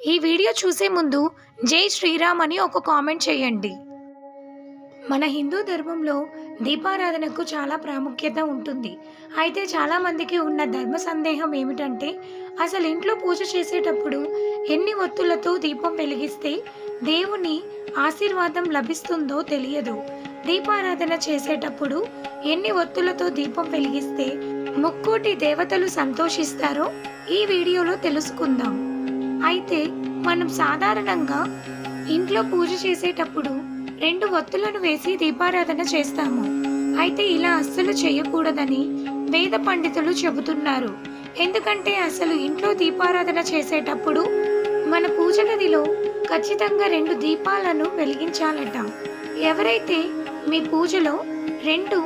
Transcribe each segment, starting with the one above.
ఈ వీడియో చూసే ముందు జై శ్రీరామ్ అని ఒక కామెంట్ చేయండి. మన హిందూ ధర్మంలో దీపారాధనకు చాలా ప్రాముఖ్యత ఉంటుంది. అయితే చాలామందికి ఉన్న ధర్మ సందేహం ఏమిటంటే అసలు ఇంట్లో పూజ చేసేటప్పుడు ఎన్ని ఒత్తులతో దీపం వెలిగిస్తే దేవుని ఆశీర్వాదం లభిస్తుందో తెలియదు. దీపారాధన చేసేటప్పుడు ఎన్ని ఒత్తులతో దీపం వెలిగిస్తే ముక్కోటి దేవతలు సంతోషిస్తారో ఈ వీడియోలో తెలుసుకుందాం. అయితే మనం సాధారణంగా ఇంట్లో పూజ చేసేటప్పుడు రెండు ఒత్తులను వేసి దీపారాధన చేస్తాము. అయితే ఇలా అస్సలు చేయకూడదని వేద పండితులు చెబుతున్నారు. ఎందుకంటే అసలు ఇంట్లో దీపారాధన చేసేటప్పుడు మన పూజ గదిలో ఖచ్చితంగా రెండు దీపాలను వెలిగించాలట. ఎవరైతే మీ పూజలో రెండు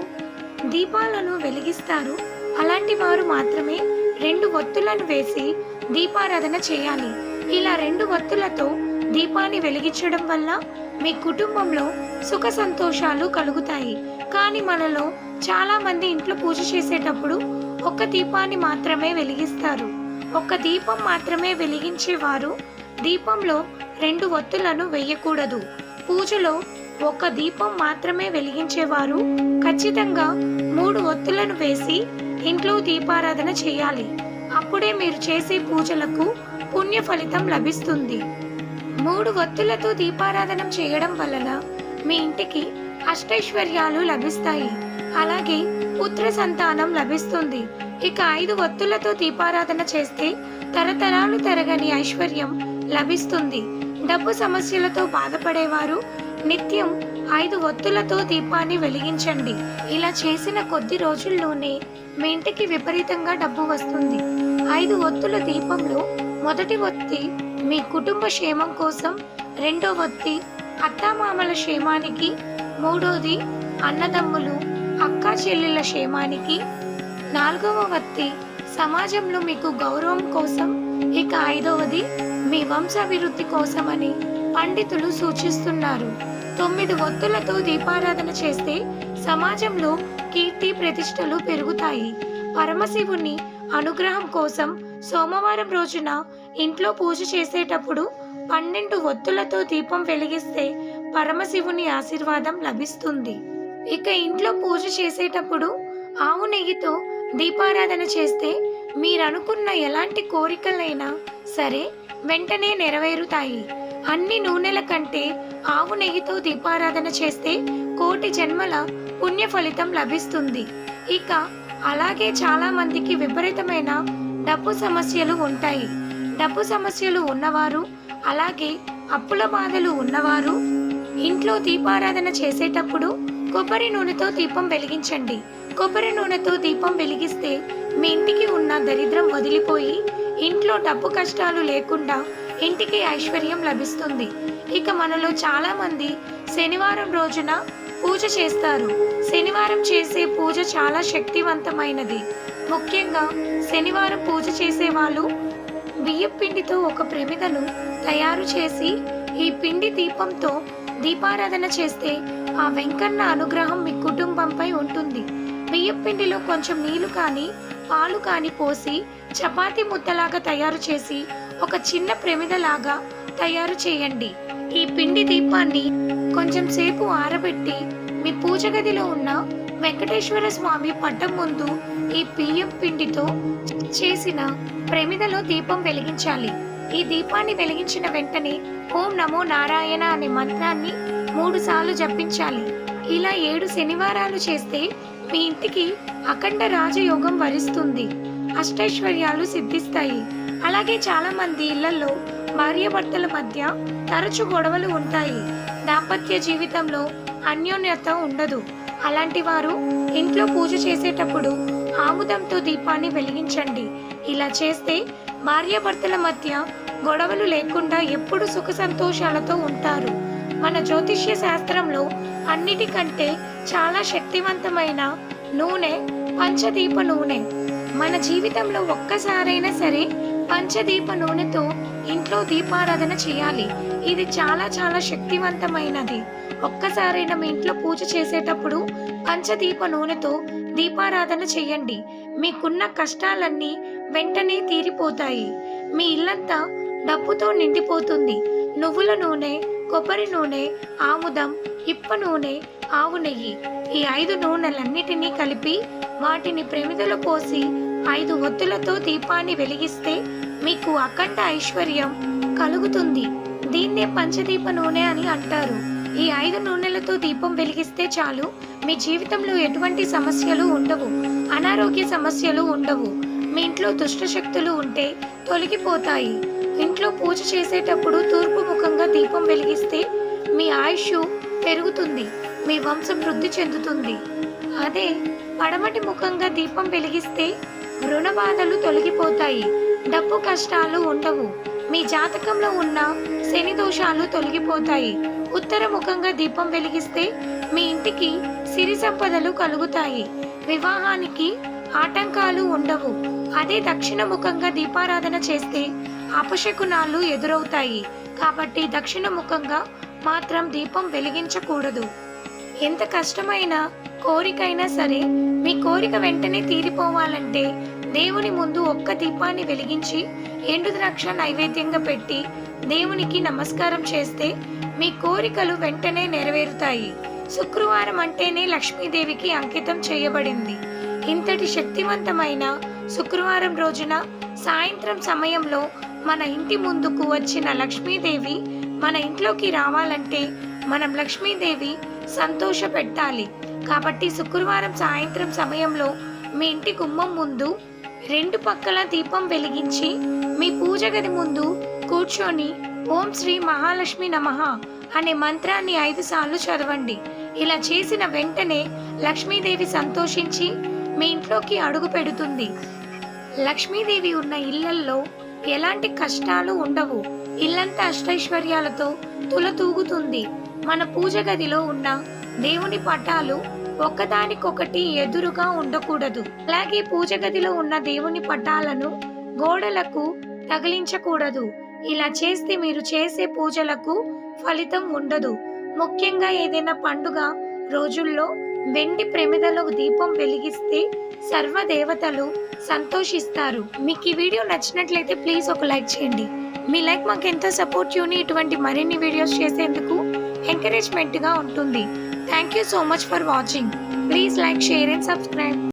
దీపాలను వెలిగిస్తారు అలాంటి వారు మాత్రమే రెండు ఒత్తులను వేసి దీపారాధన చేయాలి. ఇలా రెండు ఒత్తులతో దీపాన్ని వెలిగించడం వల్ల మీ కుటుంబంలో సుఖ సంతోషాలు కలుగుతాయి. కానీ మనలో చాలా మంది ఇంట్లో పూజ చేసేటప్పుడు ఒక్క దీపాన్ని మాత్రమే వెలిగిస్తారు. ఒక్క దీపం మాత్రమే వెలిగించేవారు దీపంలో రెండు ఒత్తులను వేయకూడదు. పూజలో ఒక దీపం మాత్రమే వెలిగించేవారు ఖచ్చితంగా మూడు ఒత్తులను వేసి ఇంట్లో దీపారాధన చేయాలి. అప్పుడే మీరు చేసే పూజలకు పుణ్య ఫలితం లభిస్తుంది. మూడు ఒత్తులతో దీపారాధన చేయడం వలన మీ ఇంటికి అష్టైశ్వర్యాలు లభిస్తాయి. అలాగే పుత్ర సంతానం లభిస్తుంది. ఇక ఐదు ఒత్తులతో దీపారాధన చేస్తే తరతరాలు తరగని ఐశ్వర్యం లభిస్తుంది. డబ్బు సమస్యలతో బాధపడేవారు నిత్యం ఐదు ఒత్తులతో దీపాన్ని వెలిగించండి. ఇలా చేసిన కొద్ది రోజుల్లోనే మీ ఇంటికి విపరీతంగా డబ్బు వస్తుంది. ఐదు ఒత్తుల దీపంలో మొదటి ఒత్తి మీ కుటుంబ క్షేమం కోసం రెండో ఒత్తి అత్తామామల క్షేమానికి మూడోది అన్నదమ్ములు అక్కా చెల్లెళ్ళ క్షేమానికి నాలుగవ వత్తి సమాజంలో మీకు గౌరవం కోసం ఇక ఐదవది మీ వంశాభివృద్ధి కోసమని పండితులు సూచిస్తున్నారు. తొమ్మిది ఒత్తులతో దీపారాధన చేస్తే సమాజంలో కీర్తి ప్రతిష్టలు పెరుగుతాయి. పరమశివుని అనుగ్రహం కోసం సోమవారం రోజున ఇంట్లో పూజ చేసేటప్పుడు పన్నెండు ఒత్తులతో దీపం వెలిగిస్తే పరమశివుని ఆశీర్వాదం లభిస్తుంది. ఇక ఇంట్లో పూజ చేసేటప్పుడు ఆవు నెయ్యితో దీపారాధన చేస్తే మీరనుకున్న ఎలాంటి కోరికలైనా సరే వెంటనే నెరవేరుతాయి. అన్ని నూనెల కంటే ఆవు నెయ్యితో దీపారాధన చేస్తే కోటి జన్మల పుణ్య ఫలితం లభిస్తుంది. ఇక అలాగే చాలా మందికి విపరీతమైన డబ్బు సమస్యలు ఉంటాయి. డబ్బు సమస్యలు ఉన్నవారు అలాగే అప్పుల బాధలు ఉన్నవారు ఇంట్లో దీపారాధన చేసేటప్పుడు కొబ్బరి నూనెతో దీపం వెలిగించండి. కొబ్బరి నూనెతో దీపం వెలిగిస్తే మీ ఇంటికి ఉన్న దరిద్రం వదిలిపోయి ఇంట్లో డబ్బు కష్టాలు లేకుండా ఇంటికి ఐశ్వర్యం లభిస్తుంది. ఇక మనలో చాలా మంది శనివారం రోజున పూజ చేస్తారు. శనివారం చేసే పూజ చాలా శక్తివంతమైనది. ముఖ్యంగా శనివారం పూజ చేసే వాళ్ళు బియ్య పిండితో ఒక ప్రమిదను తయారు చేసి ఈ పిండి దీపంతో దీపారాధన చేస్తే ఆ వెంకన్న అనుగ్రహం మీ కుటుంబంపై ఉంటుంది. బియ్యం పిండిలో కొంచెం నీళ్ళు కానీ పాలు కానీ పోసి చపాతి ముద్దలాగా తయారు చేసి ఒక చిన్న ప్రమిదలాగా తయారు చేయండి. ఈ పిండి దీపాన్ని కొంచెం సేపు ఆరబెట్టి మీ పూజ గదిలో ఉన్న వెంకటేశ్వర స్వామి పట్టం ముందు ఈ బియ్యం పిండితో చేసిన ప్రమిదలో దీపం వెలిగించాలి. ఈ దీపాన్ని వెలిగించిన వెంటనే ఓం నమో నారాయణ అనే మంత్రాన్ని మూడు సార్లు జపించాలి. ఇలా ఏడు శనివారాలు చేస్తే మీ ఇంటికి అఖండ రాజయోగం వరిస్తుంది. అష్టైశ్వర్యాలు సిద్ధిస్తాయి. అలాగే చాలా మంది ఇళ్ళలో భార్యాభర్తల మధ్య తరచు గొడవలు ఉంటాయి. దాంపత్య జీవితంలో అన్యోన్యత ఉండదు. అలాంటి వారు ఇంట్లో పూజ చేసేటప్పుడు ఆముదంతో దీపాన్ని వెలిగించండి. ఇలా చేస్తే భార్యాభర్తల మధ్య గొడవలు లేకుండా ఎప్పుడు సుఖ సంతోషాలతో ఉంటారు. మన జ్యోతిష్య శాస్త్రంలో అన్నిటికంటే చాలా శక్తివంతమైన నూనె పంచదీప నూనె. మన జీవితంలో ఒక్కసారైనా సరే పంచదీప నూనెతో ఇంట్లో దీపారాధన చేయాలి. ఇది చాలా చాలా శక్తివంతమైనది. ఒక్కసారైనా మీ ఇంట్లో పూజ చేసేటప్పుడు పంచదీప నూనెతో దీపారాధన చేయండి. మీకున్న కష్టాలన్నీ వెంటనే తీరిపోతాయి. మీ ఇల్లంతా డబ్బుతో నిండిపోతుంది. నువ్వుల నూనె కొబ్బరి నూనె ఆముదం ఇప్ప నూనె ఆవు నెయ్యి ఈ ఐదు నూనెలన్నిటినీ కలిపి వాటిని ప్రమిదలో పోసి ఐదు ఒత్తులతో దీపాన్ని వెలిగిస్తే మీకు అఖండ ఐశ్వర్యం కలుగుతుంది. దీన్నే పంచదీప నూనె అని అంటారు. ఈ ఐదు నూనెలతో దీపం వెలిగిస్తే చాలు. మీ జీవితంలో ఎటువంటి సమస్యలు ఉండవు. అనారోగ్య సమస్యలు ఉండవు. మీ ఇంట్లో దుష్టశక్తులు ఉంటే తొలగిపోతాయి. ఇంట్లో పూజ చేసేటప్పుడు తూర్పు ముఖంగా దీపం వెలిగిస్తే మీ ఆయుష్ పెరుగుతుంది. మీ వంశం వృద్ధి చెందుతుంది. అదే పడమటి ముఖంగా దీపం వెలిగిస్తే రుణ బాధలు తొలగిపోతాయి. డబ్బు కష్టాలు ఉండవు. మీ జాతకంలో ఉన్న శని దోషాలు తొలగిపోతాయి. ఉత్తర ముఖంగా దీపం వెలిగిస్తే మీ ఇంటికి సిరి సంపదలు కలుగుతాయి. వివాహానికి ఆటంకాలు ఉండవు. అదే దక్షిణ ముఖంగా దీపారాధన చేస్తే అపశకునాలు ఎదురవుతాయి. కాబట్టి దక్షిణ ముఖంగా మాత్రం దీపం వెలిగించకూడదు. ఎంత కష్టమైన కోరికైనా సరే మీ కోరిక వెంటనే తీరిపోవాలంటే దేవుని ముందు ఒక్క దీపాన్ని వెలిగించి ఎండు ద్రాక్ష నైవేద్యంగా పెట్టి దేవునికి నమస్కారం చేస్తే మీ కోరికలు వెంటనే నెరవేరుతాయి. శుక్రవారం అంటేనే లక్ష్మీదేవికి అంకితం చేయబడింది. ఇంతటి శక్తివంతమైన శుక్రవారం రోజున సాయంత్రం సమయంలో మన ఇంటి ముందుకు వచ్చిన లక్ష్మీదేవి మన ఇంట్లోకి రావాలంటే మనం లక్ష్మీదేవి సంతోష పెట్టాలి కాబట్టి శుక్రవారం సాయంత్రం సమయంలో మీ ఇంటి గుమ్మం ముందు రెండు పక్కల దీపం వెలిగించి మీ పూజ గది ముందు కూర్చొని ఓం శ్రీ మహాలక్ష్మి నమః అనే మంత్రాన్ని ఐదు సార్లు చదవండి. ఇలా చేసిన వెంటనే లక్ష్మీదేవి సంతోషించి మీ ఇంట్లోకి అడుగు పెడుతుంది. లక్ష్మీదేవి ఉన్న ఇళ్ళల్లో ఎలాంటి కష్టాలు ఉండవు. ఇల్లంతా అష్టైశ్వర్యాలతో తులతూగుతుంది. మన పూజ గదిలో ఉన్న దేవుని పటాలు ఒకదానికొకటి ఎదురుగా ఉండకూడదు. అలాగే పూజ గదిలో ఉన్న దేవుని పటాలను గోడలకు తగిలించకూడదు. ఇలా చేస్తే మీరు చేసే పూజలకు ఫలితం ఉండదు. ముఖ్యంగా ఏదైనా పండుగ రోజుల్లో వెండి ప్రమిదలో దీపం వెలిగిస్తే సర్వ దేవతలు సంతోషిస్తారు. మీకు ఈ వీడియో నచ్చినట్లయితే ప్లీజ్ ఒక లైక్ చేయండి. మీ లైక్ మాకు ఎంతో యూని ఇటువంటి మరిన్ని వీడియోస్ చేసేందుకు ఎంకరేజ్మెంట్గా ఉంటుంది. Thank you so much for watching. Please like, share and subscribe.